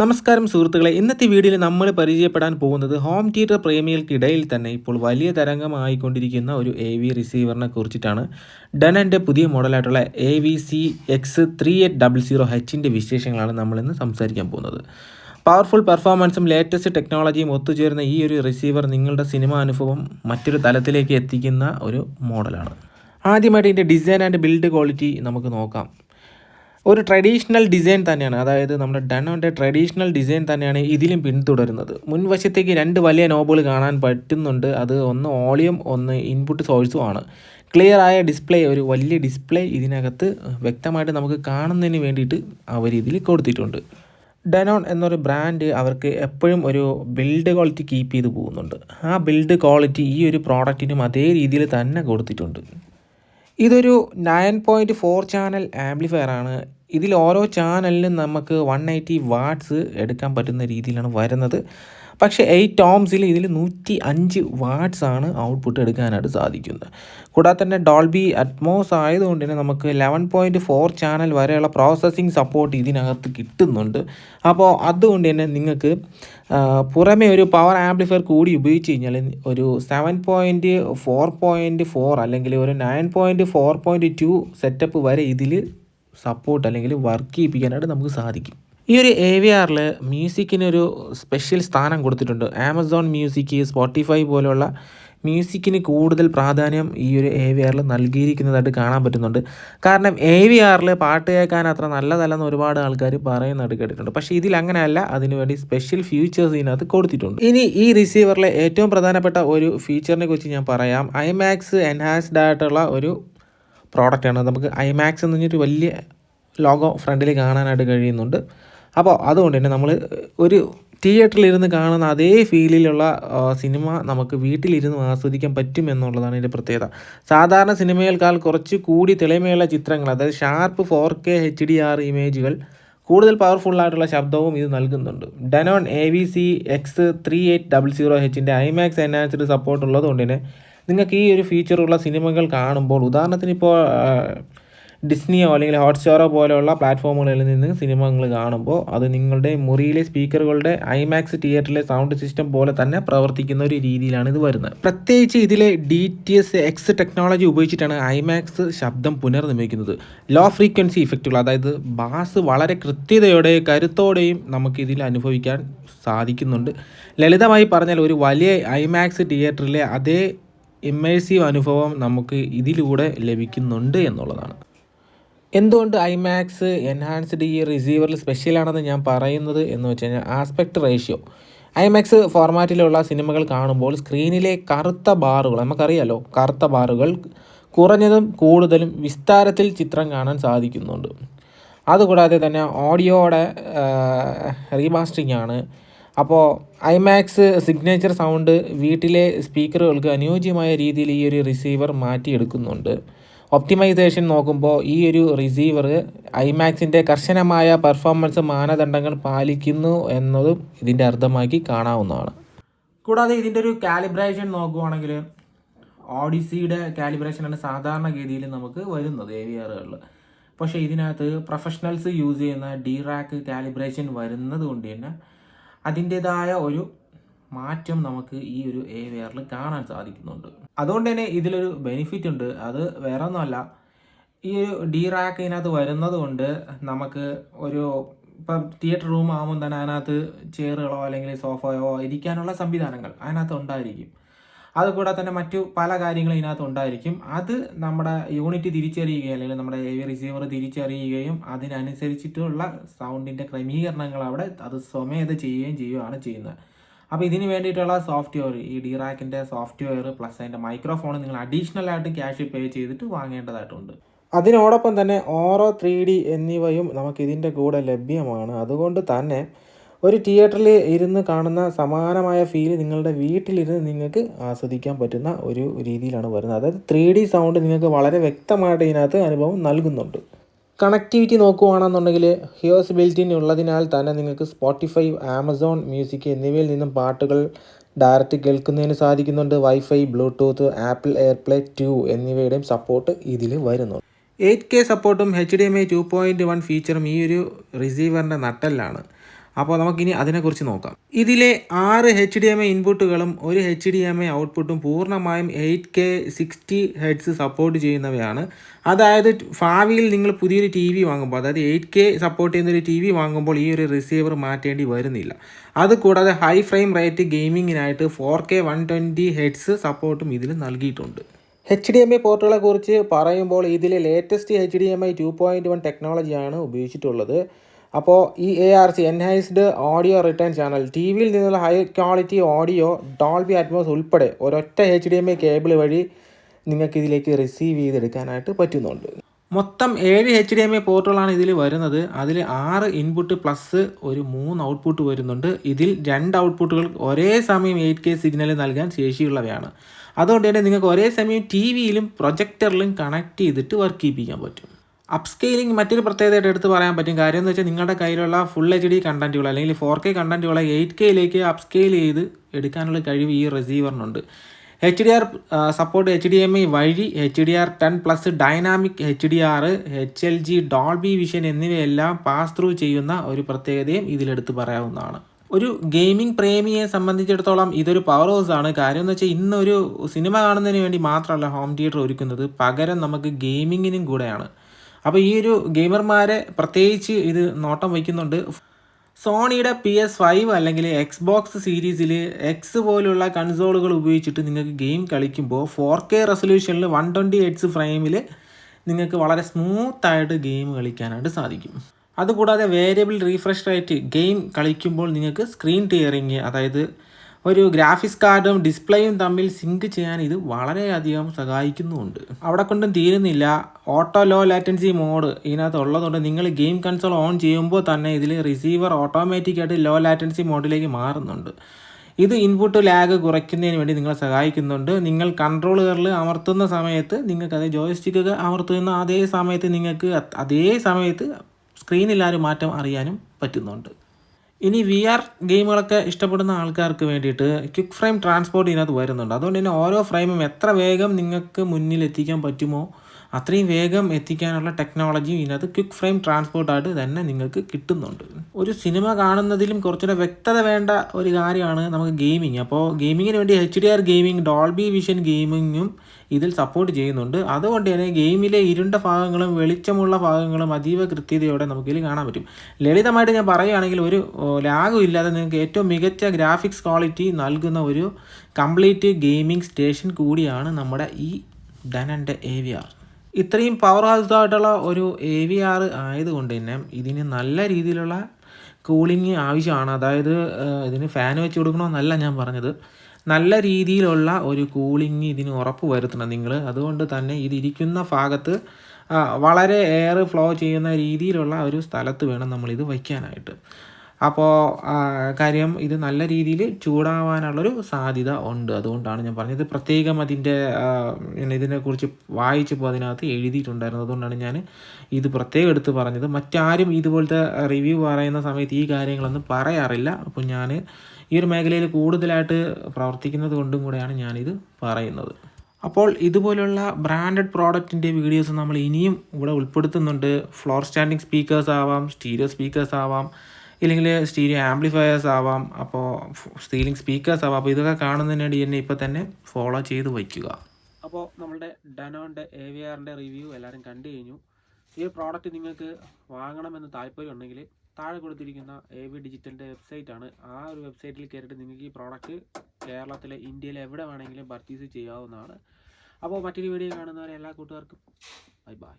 നമസ്കാരം സുഹൃത്തുക്കളെ ഇന്നത്തെ വീഡിയോയിൽ നമ്മൾ പരിചയപ്പെടാൻ പോകുന്നത് ഹോം തിയേറ്റർ പ്രേമികൾക്കിടയിൽ തന്നെ ഇപ്പോൾ വലിയ തരംഗമായിക്കൊണ്ടിരിക്കുന്ന ഒരു എ വി റിസീവറിനെ കുറിച്ചിട്ടാണ്. ഡനന്റെ പുതിയ മോഡലായിട്ടുള്ള A V C X three eight double zero ഹെച്ചിന്റെ വിശേഷങ്ങളാണ് നമ്മളിന്ന് സംസാരിക്കാൻ പോകുന്നത്. പവർഫുൾ പെർഫോമൻസും ലേറ്റസ്റ്റ് ടെക്നോളജിയും ഒത്തുചേർന്ന ഈ ഒരു റിസീവർ നിങ്ങളുടെ സിനിമ അനുഭവം മറ്റൊരു തലത്തിലേക്ക് എത്തിക്കുന്ന ഒരു മോഡലാണ്. ആദ്യമായിട്ട് ഇതിന്റെ ഡിസൈൻ ആൻഡ് ബിൽഡ് ക്വാളിറ്റി നമുക്ക് നോക്കാം. ഒരു ട്രഡീഷണൽ ഡിസൈൻ തന്നെയാണ്. അതായത് നമ്മുടെ ഡനോന്റെ ട്രഡീഷണൽ ഡിസൈൻ തന്നെയാണ് ഇതിലും പിന്തുടരുന്നത്. മുൻവശത്തേക്ക് രണ്ട് വലിയ നോബുകൾ കാണാൻ പറ്റുന്നുണ്ട്. അത് ഒന്ന് ഓളിയം ഒന്ന് ഇൻപുട്ട് സോഴ്സും ആണ്. ക്ലിയർ ആയ ഡിസ്പ്ലേ ഒരു വലിയ ഡിസ്പ്ലേ ഇതിനകത്ത് വ്യക്തമായിട്ട് നമുക്ക് കാണുന്നതിന് വേണ്ടിയിട്ട് അവർ ഇതിൽ കൊടുത്തിട്ടുണ്ട്. ഡനോൺ എന്നൊരു ബ്രാൻഡ് അവർക്ക് എപ്പോഴും ഒരു ബിൽഡ് ക്വാളിറ്റി കീപ്പ് ചെയ്ത് പോകുന്നുണ്ട്. ആ ബിൽഡ് ക്വാളിറ്റി ഈ ഒരു പ്രോഡക്റ്റിനും അതേ രീതിയിൽ തന്നെ കൊടുത്തിട്ടുണ്ട്. ഇതൊരു nine point four channel amplifier ആണ്. ഇതിൽ ഓരോ ചാനലിനും നമുക്ക് വൺ എയ്റ്റി വാട്ട്സ് എടുക്കാൻ പറ്റുന്ന രീതിയിലാണ് വരുന്നത്. പക്ഷേ എയ്റ്റ് ടോംസിൽ ഇതിൽ നൂറ്റി അഞ്ച് വാട്ട്സ് ആണ് ഔട്ട്പുട്ട് എടുക്കാനായിട്ട് സാധിക്കുന്നത്. കൂടാതെ തന്നെ ഡോൾബി അറ്റ്മോസ് ആയതുകൊണ്ട് തന്നെ നമുക്ക് ലെവൻ പോയിന്റ് ഫോർ ചാനൽ വരെയുള്ള പ്രോസസ്സിങ് സപ്പോർട്ട് ഇതിനകത്ത് കിട്ടുന്നുണ്ട്. അപ്പോൾ അതുകൊണ്ട് തന്നെ നിങ്ങൾക്ക് പുറമേ പുറമെ ഒരു പവർ ആംപ്ലിഫയർ കൂടി ഉപയോഗിച്ച് കഴിഞ്ഞാൽ ഒരു seven point four point four അല്ലെങ്കിൽ ഒരു nine point four point two setup വരെ ഇതിൽ സപ്പോർട്ട് അല്ലെങ്കിൽ വർക്ക് ചെയ്യിപ്പിക്കാനായിട്ട് നമുക്ക് സാധിക്കും. ഈ ഒരു എ വി ആറിൽ മ്യൂസിക്കിനൊരു സ്പെഷ്യൽ സ്ഥാനം കൊടുത്തിട്ടുണ്ട്. ആമസോൺ മ്യൂസിക് സ്പോട്ടിഫൈ പോലുള്ള മ്യൂസിക്കിന് കൂടുതൽ പ്രാധാന്യം ഈ ഒരു എ വി ആറിൽ നൽകിയിരിക്കുന്നതായിട്ട് കാണാൻ പറ്റുന്നുണ്ട്. കാരണം എ വി ആറിൽ പാട്ട് കേൾക്കാൻ അത്ര നല്ലതല്ലെന്ന് ഒരുപാട് ആൾക്കാർ പറയുന്നതായിട്ട് കേട്ടിട്ടുണ്ട്. പക്ഷേ ഇതിൽ അങ്ങനെയല്ല അതിനുവേണ്ടി സ്പെഷ്യൽ ഫീച്ചേഴ്സ് ഇതിനകത്ത് കൊടുത്തിട്ടുണ്ട്. ഇനി ഈ റിസീവറിലെ ഏറ്റവും പ്രധാനപ്പെട്ട ഒരു ഫീച്ചറിനെ കുറിച്ച് ഞാൻ പറയാം. ഐമാക്സ് എൻഹാൻസ്ഡ് ആയിട്ടുള്ള ഒരു പ്രോഡക്റ്റാണ് നമുക്ക് ഐമാക്സ് എന്ന് പറഞ്ഞൊരു വലിയ ലോഗോ ഫ്രണ്ടിൽ കാണാനായിട്ട് കഴിയുന്നുണ്ട്. അപ്പോൾ അതുകൊണ്ട് തന്നെ നമ്മൾ ഒരു തിയേറ്ററിൽ ഇരുന്ന് കാണുന്ന അതേ ഫീലിലുള്ള സിനിമ നമുക്ക് വീട്ടിലിരുന്ന് ആസ്വദിക്കാൻ പറ്റും എന്നുള്ളതാണ് ഇതിന്റെ പ്രത്യേകത. സാധാരണ സിനിമയേക്കാൾ കുറച്ച് കൂടി തെളിമയുള്ള ചിത്രങ്ങൾ അതായത് sharp four K H D R ഇമേജുകൾ കൂടുതൽ പവർഫുള്ളായിട്ടുള്ള ശബ്ദവും ഇത് നൽകുന്നുണ്ട്. Denon A V C X three eight double zero എച്ചിന്റെ IMAX enhanced support ഉള്ളതുകൊണ്ട് തന്നെ നിങ്ങൾക്ക് ഈ ഒരു ഫീച്ചറുള്ള സിനിമകൾ കാണുമ്പോൾ ഉദാഹരണത്തിന് ഇപ്പോൾ ഡിസ്നിയോ അല്ലെങ്കിൽ ഹോട്ട്സ്റ്റാറോ പോലെയുള്ള പ്ലാറ്റ്ഫോമുകളിൽ നിന്ന് സിനിമകൾ കാണുമ്പോൾ അത് നിങ്ങളുടെ മുറിയിലെ സ്പീക്കറുകളുടെ ഐമാക്സ് തിയേറ്ററിലെ സൗണ്ട് സിസ്റ്റം പോലെ തന്നെ പ്രവർത്തിക്കുന്ന ഒരു രീതിയിലാണ് ഇത് വരുന്നത്. പ്രത്യേകിച്ച് ഇതിലെ D T S X technology ഉപയോഗിച്ചിട്ടാണ് ഐമാക്സ് ശബ്ദം പുനർനിർമ്മിക്കുന്നത്. ലോ ഫ്രീക്വൻസി ഇഫക്റ്റുകൾ അതായത് ബാസ് വളരെ കൃത്യതയോടെ കരുത്തോടെയും നമുക്ക് ഇതിൽ അനുഭവിക്കാൻ സാധിക്കുന്നുണ്ട്. ലളിതമായി പറഞ്ഞാൽ ഒരു വലിയ ഐമാക്സ് തിയേറ്ററിലെ അതേ ഇമ്മേഴ്സീവ് അനുഭവം നമുക്ക് ഇതിലൂടെ ലഭിക്കുന്നുണ്ട് എന്നുള്ളതാണ്. എന്തുകൊണ്ട് ഐമാക്സ് എൻഹാൻസ്ഡ് ഈ റിസീവറിൽ സ്പെഷ്യലാണെന്ന് ഞാൻ പറയുന്നത് എന്ന് വെച്ച് കഴിഞ്ഞാൽ ആസ്പെക്ട് റേഷ്യോ ഐമാക്സ് ഫോർമാറ്റിലുള്ള സിനിമകൾ കാണുമ്പോൾ സ്ക്രീനിലെ കറുത്ത ബാറുകൾ നമുക്കറിയാലോ കറുത്ത ബാറുകൾ കുറഞ്ഞതും കൂടുതലും വിസ്താരത്തിൽ ചിത്രം കാണാൻ സാധിക്കുന്നുണ്ട്. അതുകൂടാതെ തന്നെ ഓഡിയോയുടെ റീമാസ്റ്ററിംഗ് ആണ്. അപ്പോൾ ഐമാക്സ് സിഗ്നേച്ചർ സൗണ്ട് വീട്ടിലെ സ്പീക്കറുകൾക്ക് അനുയോജ്യമായ രീതിയിൽ ഈ ഒരു റിസീവർ മാറ്റിയെടുക്കുന്നുണ്ട്. ഒപ്റ്റിമൈസേഷൻ നോക്കുമ്പോൾ ഈ ഒരു റിസീവർ ഐമാക്സിന്റെ കർശനമായ പെർഫോമൻസ് മാനദണ്ഡങ്ങൾ പാലിക്കുന്നു എന്നതും ഇതിന്റെ അർത്ഥമാക്കി കാണാവുന്നതാണ്. കൂടാതെ ഇതിന്റെ ഒരു കാലിബ്രേഷൻ നോക്കുവാണെങ്കിൽ ഓഡിസിയുടെ കാലിബ്രേഷനാണ് സാധാരണഗതിയിൽ നമുക്ക് വരുന്നത് എ വി ആറുകളിൽ പക്ഷേ ഇതിനകത്ത് പ്രൊഫഷണൽസ് യൂസ് ചെയ്യുന്ന ഡി റാക്ക് കാലിബ്രേഷൻ വരുന്നത് കൊണ്ട് തന്നെ അതിന്റേതായ ഒരു മാറ്റം നമുക്ക് ഈ ഒരു എ വി ആറിൽ കാണാൻ സാധിക്കുന്നുണ്ട്. അതുകൊണ്ട് തന്നെ ഇതിലൊരു ബെനിഫിറ്റ് ഉണ്ട്. അത് വേറെ ഒന്നുമല്ല ഈ ഡി റാക്ക് ഇതിനകത്ത് വരുന്നത് കൊണ്ട് നമുക്ക് ഒരു ഇപ്പം തിയേറ്റർ റൂം ആകുമ്പോൾ തന്നെ അതിനകത്ത് ചെയറുകളോ അല്ലെങ്കിൽ സോഫയോ ഇരിക്കാനുള്ള സംവിധാനങ്ങൾ അതിനകത്ത് ഉണ്ടായിരിക്കും. അതുകൂടാതെ തന്നെ മറ്റു പല കാര്യങ്ങളും ഇതിനകത്ത് ഉണ്ടായിരിക്കും. അത് നമ്മുടെ യൂണിറ്റ് തിരിച്ചറിയുകയും അല്ലെങ്കിൽ നമ്മുടെ എ വി റിസീവർ തിരിച്ചറിയുകയും അതിനനുസരിച്ചിട്ടുള്ള സൗണ്ടിന്റെ ക്രമീകരണങ്ങൾ അവിടെ അത് സ്വമേധ ചെയ്യുകയും ചെയ്യുകയാണ് ചെയ്യുന്നത്. അപ്പോൾ ഇതിന് വേണ്ടിയിട്ടുള്ള സോഫ്റ്റ്വെയർ ഈ ഡിറാക്കിന്റെ സോഫ്റ്റ്വെയർ പ്ലസ് അതിന്റെ മൈക്രോഫോൺ നിങ്ങൾ അഡീഷണൽ ആയിട്ട് ക്യാഷ് പേ ചെയ്തിട്ട് വാങ്ങേണ്ടതായിട്ടുണ്ട്. അതിനോടൊപ്പം തന്നെ ഓറോ ത്രീ ഡി എന്നിവയും നമുക്ക് ഇതിന്റെ കൂടെ ലഭ്യമാണ്. അതുകൊണ്ട് തന്നെ ഒരു തിയേറ്ററിൽ ഇരുന്ന് കാണുന്ന സമാനമായ ഫീൽ നിങ്ങളുടെ വീട്ടിലിരുന്ന് നിങ്ങൾക്ക് ആസ്വദിക്കാൻ പറ്റുന്ന ഒരു രീതിയിലാണ് വരുന്നത്. അതായത് ത്രീ സൗണ്ട് നിങ്ങൾക്ക് വളരെ വ്യക്തമായിട്ട് ഇതിനകത്ത് അനുഭവം നൽകുന്നുണ്ട്. കണക്ടിവിറ്റി നോക്കുകയാണെന്നുണ്ടെങ്കിൽ ഹിയോസ് ബിൽറ്റിൻ ഉള്ളതിനാൽ തന്നെ നിങ്ങൾക്ക് സ്പോട്ടിഫൈ ആമസോൺ മ്യൂസിക് എന്നിവയിൽ നിന്നും പാട്ടുകൾ ഡയറക്റ്റ് കേൾക്കുന്നതിന് സാധിക്കുന്നുണ്ട്. Wifi bluetooth Apple AirPlay two എന്നിവയുടെയും support ഇതിൽ വരുന്നു എയ്റ്റ് കെ സപ്പോർട്ടും H D M I two point one ഫീച്ചറും ഈ ഒരു റിസീവറിന്റെ നട്ടെല്ലാണ്. അപ്പോൾ നമുക്കിനി അതിനെക്കുറിച്ച് നോക്കാം. ഇതിലെ ആറ് എച്ച് ഡി എം ഐ ഇൻപുട്ടുകളും ഒരു എച്ച് ഡി എം ഐ ഔട്ട്പുട്ടും പൂർണമായും eight K sixty hertz support ചെയ്യുന്നവയാണ്. അതായത് ഭാവിയിൽ നിങ്ങൾ പുതിയൊരു ടി വി വാങ്ങുമ്പോൾ അതായത് എയ്റ്റ് കെ സപ്പോർട്ട് ചെയ്യുന്നൊരു ടി വി വാങ്ങുമ്പോൾ ഈ ഒരു റിസീവർ മാറ്റേണ്ടി വരുന്നില്ല. അതുകൂടാതെ high frame rate ഗെയിമിങ്ങിനായിട്ട് four K one twenty hertz സപ്പോർട്ടും ഇതിൽ നൽകിയിട്ടുണ്ട്. എച്ച് ഡി എം ഐ പോർട്ടുകളെ കുറിച്ച് പറയുമ്പോൾ ഇതിൽ latest H D M I two point one ടെക്നോളജിയാണ് ഉപയോഗിച്ചിട്ടുള്ളത്. അപ്പോൾ ഈ A R C enhanced audio return channel T വിയിൽ നിന്നുള്ള high quality audio Dolby Atmos ഉൾപ്പെടെ ഒരൊറ്റ H D M I cable വഴി നിങ്ങൾക്ക് ഇതിലേക്ക് റിസീവ് ചെയ്തെടുക്കാനായിട്ട് പറ്റുന്നുണ്ട്. മൊത്തം ഏഴ് എച്ച് ഡി എം ഐ പോർട്ടുകളാണ് ഇതിൽ വരുന്നത്. അതിൽ ആറ് ഇൻപുട്ട് പ്ലസ് ഒരു മൂന്ന് ഔട്ട്പുട്ട് വരുന്നുണ്ട്. ഇതിൽ രണ്ട് ഔട്ട്പുട്ടുകൾ ഒരേ സമയം എയ്റ്റ് കെ സിഗ്നൽ നൽകാൻ ശേഷിയുള്ളവയാണ്. അതുകൊണ്ട് തന്നെ നിങ്ങൾക്ക് ഒരേ സമയം ടി വിയിലും പ്രൊജക്ടറിലും കണക്ട് ചെയ്തിട്ട് വർക്ക് ചെയ്യിപ്പിക്കാൻ പറ്റും. അപ്സ്കെയിലിംഗ് മറ്റൊരു പ്രത്യേകതയായിട്ട് എടുത്ത് പറയാൻ പറ്റും കാര്യം എന്ന് വെച്ചാൽ നിങ്ങളുടെ കയ്യിലുള്ള ഫുൾ എച്ച് ഡി കണ്ടന്റുകൾ അല്ലെങ്കിൽ ഫോർ കെ കണ്ടന്റുകളെ എയ്റ്റ് കെയിലേക്ക് അപ്സ്കെയിൽ ചെയ്ത് എടുക്കാനുള്ള കഴിവ് ഈ റിസീവറിനുണ്ട് H D R support H D M I വഴി H D R ten plus dynamic H D R H L G Dolby vision എന്നിവയെല്ലാം പാസ് ത്രൂ ചെയ്യുന്ന ഒരു പ്രത്യേകതയും ഇതിലെടുത്ത് പറയാവുന്നതാണ്. ഒരു ഗെയിമിംഗ് പ്രേമിയെ സംബന്ധിച്ചിടത്തോളം ഇതൊരു പവർ ഹൗസ് ആണ്. കാര്യം എന്ന് വെച്ചാൽ ഇന്നൊരു സിനിമ കാണുന്നതിന് വേണ്ടി മാത്രമല്ല ഹോം തിയേറ്റർ ഒരുക്കുന്നത്. പകരം നമുക്ക് ഗെയിമിങ്ങിനും കൂടെയാണ്. അപ്പോൾ ഈ ഒരു ഗെയിമർമാരെ പ്രത്യേകിച്ച് ഇത് നോട്ടം വയ്ക്കുന്നുണ്ട്. സോണിയുടെ പി എസ് ഫൈവ് അല്ലെങ്കിൽ എക്സ് ബോക്സ് സീരീസിൽ എക്സ് പോലുള്ള കൺസോളുകൾ ഉപയോഗിച്ചിട്ട് നിങ്ങൾക്ക് ഗെയിം കളിക്കുമ്പോൾ ഫോർ കെ റെസൊല്യൂഷനിൽ വൺ ട്വന്റി എയ്റ്റ്സ് ഫ്രെയിമിൽ നിങ്ങൾക്ക് വളരെ സ്മൂത്തായിട്ട് ഗെയിം കളിക്കാനായിട്ട് സാധിക്കും. അതുകൂടാതെ വേരിയബിൾ റീഫ്രഷ് റേറ്റ് ഗെയിം കളിക്കുമ്പോൾ നിങ്ങൾക്ക് സ്ക്രീൻ ടിയറിങ് അതായത് ഒരു ഗ്രാഫിക്സ് കാർഡും ഡിസ്പ്ലേയും തമ്മിൽ സിങ്ക് ചെയ്യാൻ ഇത് വളരെയധികം സഹായിക്കുന്നുമുണ്ട് അവിടെ കൊണ്ടും തീരുന്നില്ല. ഓട്ടോ ലോ ലാറ്റൻസി മോഡ് ഇതിനകത്ത് ഉള്ളതുകൊണ്ട് നിങ്ങൾ ഗെയിം കൺസോൾ ഓൺ ചെയ്യുമ്പോൾ തന്നെ ഇതിൽ റിസീവർ ഓട്ടോമാറ്റിക്കായിട്ട് ലോ ലാറ്റൻസി മോഡിലേക്ക് മാറുന്നുണ്ട്. ഇത് ഇൻപുട്ട് ലാഗ് കുറയ്ക്കുന്നതിന് വേണ്ടി നിങ്ങളെ സഹായിക്കുന്നുണ്ട്. നിങ്ങൾ കൺട്രോളുകളിൽ അമർത്തുന്ന സമയത്ത് നിങ്ങൾക്ക് അത് ജോയിസ്റ്റിക്ക് അമർത്തുന്ന അതേ സമയത്ത് നിങ്ങൾക്ക് അതേ സമയത്ത് സ്ക്രീനിൽ മാറ്റം അറിയാനും പറ്റുന്നുണ്ട്. ഇനി വി ആർ ഗെയിമുകളൊക്കെ ഇഷ്ടപ്പെടുന്ന ആൾക്കാർക്ക് വേണ്ടിയിട്ട് ക്വിക്ക് ഫ്രെയിം ട്രാൻസ്പോർട്ട് ഇതിനകത്ത് വരുന്നുണ്ട്. അതുകൊണ്ട് തന്നെ ഓരോ ഫ്രെയിമും എത്ര വേഗം നിങ്ങൾക്ക് മുന്നിലെത്തിക്കാൻ പറ്റുമോ അത്രയും വേഗം എത്തിക്കാനുള്ള ടെക്നോളജിയും ഇതിനകത്ത് ക്വിക്ക് ഫ്രെയിം ട്രാൻസ്പോർട്ടായിട്ട് തന്നെ നിങ്ങൾക്ക് കിട്ടുന്നുണ്ട്. ഒരു സിനിമ കാണുന്നതിലും കുറച്ചുകൂടെ വ്യക്തത വേണ്ട ഒരു കാര്യമാണ് നമുക്ക് ഗെയിമിങ് അപ്പോൾ ഗെയിമിങ്ങിന് വേണ്ടി H D R gaming Dolby vision ഗെയിമിങ്ങും ഇതിൽ സപ്പോർട്ട് ചെയ്യുന്നുണ്ട്. അതുകൊണ്ട് തന്നെ ഗെയിമിലെ ഇരുണ്ട ഭാഗങ്ങളും വെളിച്ചമുള്ള ഭാഗങ്ങളും അതീവ കൃത്യതയോടെ നമുക്കിതിൽ കാണാൻ പറ്റും. ലളിതമായിട്ട് ഞാൻ പറയുകയാണെങ്കിൽ ഒരു ലാഗും ഇല്ലാതെ നിങ്ങൾക്ക് ഏറ്റവും മികച്ച ഗ്രാഫിക്സ് ക്വാളിറ്റി നൽകുന്ന ഒരു കംപ്ലീറ്റ് ഗെയിമിംഗ് സ്റ്റേഷൻ കൂടിയാണ് നമ്മുടെ ഈ ഡനന്റെ എ വി ആർ ഇത്രയും പവർ ഹൗസ് ആയിട്ടുള്ള ഒരു എ വി ആർ ആയതുകൊണ്ട് തന്നെ ഇതിന് നല്ല രീതിയിലുള്ള കൂളിംഗ് ആവശ്യമാണ്. അതായത് ഇതിന് ഫാൻ വെച്ച് കൊടുക്കണമെന്നല്ല ഞാൻ പറഞ്ഞത്. നല്ല രീതിയിലുള്ള ഒരു കൂളിംഗ് ഇതിന് ഉറപ്പ് വരുത്തണം നിങ്ങൾ അതുകൊണ്ട് തന്നെ ഇതിരിക്കുന്ന ഭാഗത്ത് വളരെ എയർ ഫ്ലോ ചെയ്യുന്ന രീതിയിലുള്ള ഒരു സ്ഥലത്ത് വേണം നമ്മളിത് വയ്ക്കാനായിട്ട്. അപ്പോൾ കാര്യം ഇത് നല്ല രീതിയിൽ ചൂടാവാനുള്ളൊരു സാധ്യത ഉണ്ട്. അതുകൊണ്ടാണ് ഞാൻ പറഞ്ഞത്. പ്രത്യേകം അതിന്റെ ഇതിനെക്കുറിച്ച് വായിച്ചപ്പോൾ അതിനകത്ത് എഴുതിയിട്ടുണ്ടായിരുന്നു. അതുകൊണ്ടാണ് ഞാൻ ഇത് പ്രത്യേകം എടുത്ത് പറഞ്ഞത്. മറ്റാരും ഇതുപോലത്തെ റിവ്യൂ പറയുന്ന സമയത്ത് ഈ കാര്യങ്ങളൊന്നും പറയാറില്ല. അപ്പോൾ ഞാൻ ഈ ഒരു മേഖലയിൽ കൂടുതലായിട്ട് പ്രവർത്തിക്കുന്നത് കൊണ്ടും കൂടെയാണ് ഞാനിത് പറയുന്നത്. അപ്പോൾ ഇതുപോലുള്ള ബ്രാൻഡഡ് പ്രോഡക്റ്റിന്റെ വീഡിയോസ് നമ്മൾ ഇനിയും ഇവിടെ ഉൾപ്പെടുത്തുന്നുണ്ട്. ഫ്ലോർ സ്റ്റാൻഡിങ് സ്പീക്കേഴ്സ് ആവാം സ്റ്റീരിയോ സ്പീക്കേഴ്സ് ആവാം ഇല്ലെങ്കിൽ സ്റ്റീരിയോ ആംപ്ലിഫയേഴ്സ് ആവാം അപ്പോൾ സ്റ്റീലിംഗ് സ്പീക്കേഴ്സ് ആവാം. അപ്പോൾ ഇതൊക്കെ കാണുന്നതിന് വേണ്ടി എന്നെ ഇപ്പോൾ തന്നെ ഫോളോ ചെയ്ത് വയ്ക്കുക. അപ്പോൾ നമ്മുടെ ഡനോന്റെ എ വി ആറിന്റെ റിവ്യൂ എല്ലാവരും കണ്ടു കഴിഞ്ഞു. ഈ പ്രോഡക്റ്റ് നിങ്ങൾക്ക് വാങ്ങണമെന്ന് താല്പര്യം ഉണ്ടെങ്കിൽ താഴെ കൊടുത്തിരിക്കുന്ന എ വി ഡിജിറ്റലിന്റെ വെബ്സൈറ്റാണ്. ആ ഒരു വെബ്സൈറ്റിൽ കയറിയിട്ട് നിങ്ങൾക്ക് ഈ പ്രോഡക്റ്റ് കേരളത്തിലെ ഇന്ത്യയിലെ എവിടെ വേണമെങ്കിലും പർച്ചേസ് ചെയ്യാവുന്നതാണ്. അപ്പോൾ മറ്റൊരു വീഡിയോ കാണുന്നവരെ എല്ലാ കൂട്ടുകാർക്കും ബൈ ബൈ.